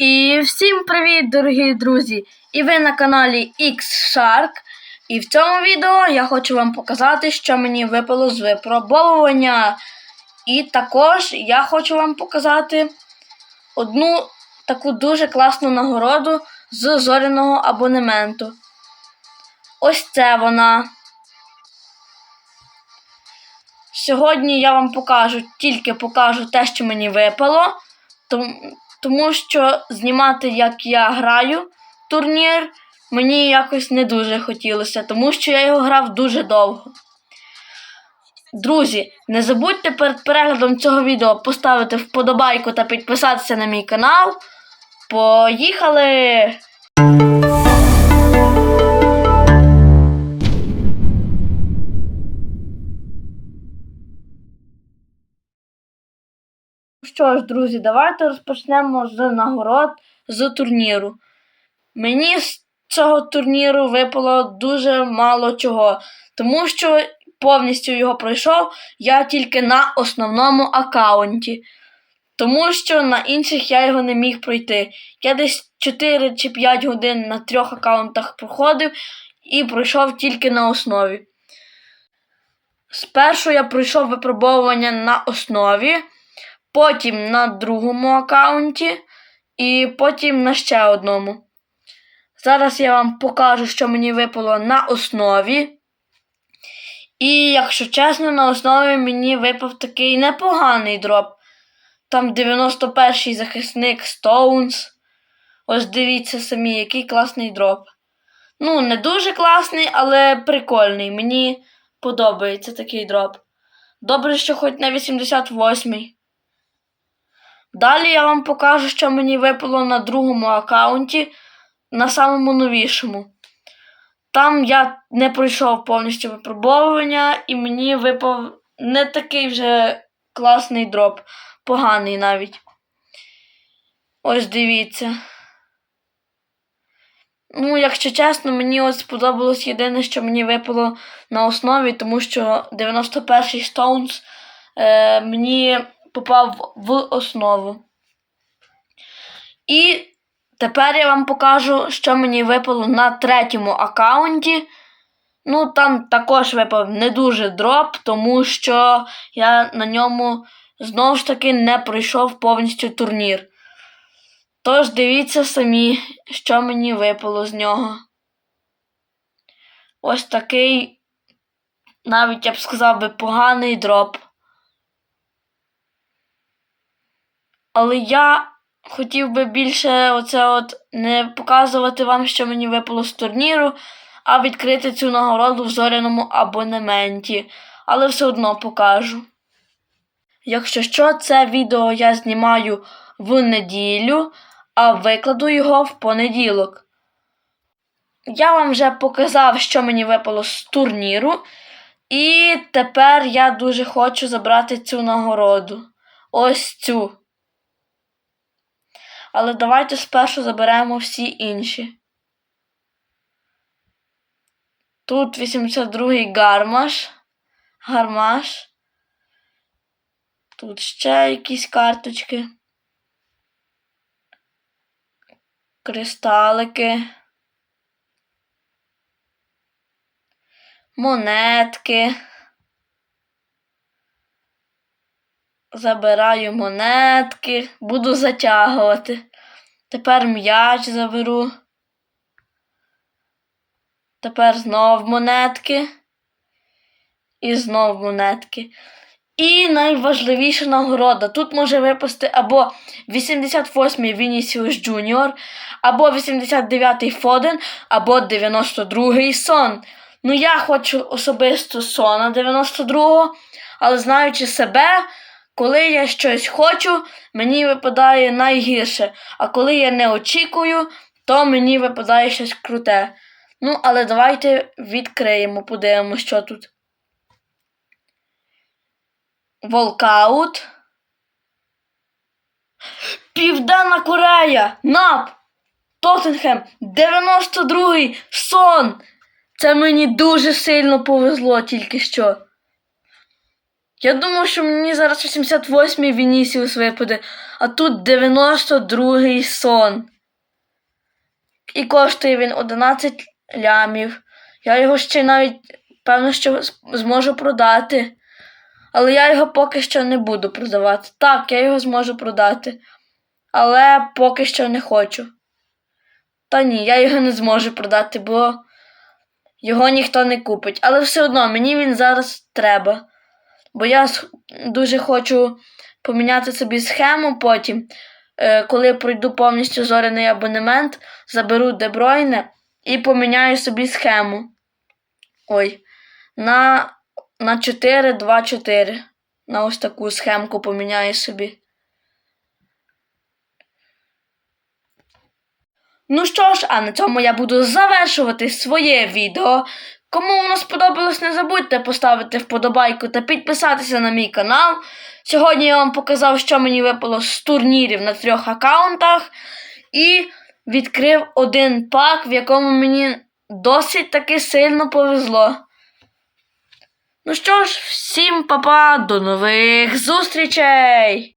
І всім привіт, дорогі друзі! І ви на каналі X-Shark. І в цьому відео я хочу вам показати, що мені випало з випробовування. І також я хочу вам показати одну таку дуже класну нагороду з зоряного абонементу. Ось це вона. Сьогодні я вам покажу, тільки покажу те, що мені випало. Тому, що знімати, як я граю турнір, мені якось не дуже хотілося, тому що я його грав дуже довго. Друзі, не забудьте перед переглядом цього відео поставити вподобайку та підписатися на мій канал. Поїхали! Що ж, друзі, давайте розпочнемо з нагород з турніру. Мені з цього турніру випало дуже мало чого, тому що повністю його пройшов я тільки на основному аккаунті. Тому що на інших я його не міг пройти. Я десь 4 чи 5 годин на трьох аккаунтах проходив і пройшов тільки на основі. Спершу я пройшов випробовування на основі, потім на другому аккаунті і потім на ще одному. Зараз я вам покажу, що мені випало на основі. І, якщо чесно, на основі мені випав такий непоганий дроп. Там 91-й захисник Stones. Ось дивіться самі, який класний дроп. Ну, не дуже класний, але прикольний. Мені подобається такий дроп. Добре, що хоч на 88-й. Далі я вам покажу, що мені випало на другому аккаунті, на самому новішому. Там я не пройшов повністю випробовування, і мені випав не такий вже класний дроп, поганий навіть. Ось дивіться. Ну, якщо чесно, мені от сподобалось єдине, що мені випало на основі, тому що 91-й Stones е, мені попав в основу. І тепер я вам покажу, що мені випало на третьому аккаунті. Ну, там також випав не дуже дроп, тому що я на ньому знову ж таки не пройшов повністю турнір. Тож дивіться самі, що мені випало з нього. Ось такий, навіть я б сказав би, поганий дроп. Але я хотів би більше оце от не показувати вам, що мені випало з турніру, а відкрити цю нагороду в зоряному абонементі. Але все одно покажу. Якщо що, це відео я знімаю в неділю, а викладу його в понеділок. Я вам вже показав, що мені випало з турніру, і тепер я дуже хочу забрати цю нагороду. Ось цю. Але давайте спершу заберемо всі інші. Тут 82-й гармаш. Гармаш. Тут ще якісь карточки. Кристалики. Монетки. Забираю монетки, буду затягувати. Тепер м'яч заберу. Тепер знов монетки. І знов монетки. І найважливіша нагорода. Тут може випасти або 88-й Вінісіус Джуніор, або 89-й Фоден, або 92-й Сон. Ну, я хочу особисто Сона 92-го, але знаючи себе, коли я щось хочу, мені випадає найгірше. А коли я не очікую, то мені випадає щось круте. Ну, але давайте відкриємо, подивимося, що тут. Волкаут. Південна Корея. НАП. Тоттенхем. 92-й сон. Це мені дуже сильно повезло тільки що. Я думав, що мені зараз 88-й Вінісіус випаде, а тут 92-й сон. І коштує він 11 лямів. Я його ще навіть, певно, що зможу продати. Але я його поки що не буду продавати. Так, я його зможу продати. Але поки що не хочу. Та ні, я його не зможу продати, бо його ніхто не купить. Але все одно мені він зараз треба. Бо я дуже хочу поміняти собі схему потім. Е, коли пройду повністю зоряний абонемент, заберу Дебройне і поміняю собі схему. Ой. На, на 4, 2, 4. На ось таку схемку поміняю собі. Ну що ж, а на цьому я буду завершувати своє відео. Кому воно сподобалось, не забудьте поставити вподобайку та підписатися на мій канал. Сьогодні я вам показав, що мені випало з турнірів на трьох аккаунтах. І відкрив один пак, в якому мені досить таки сильно повезло. Ну що ж, всім па-па, до нових зустрічей!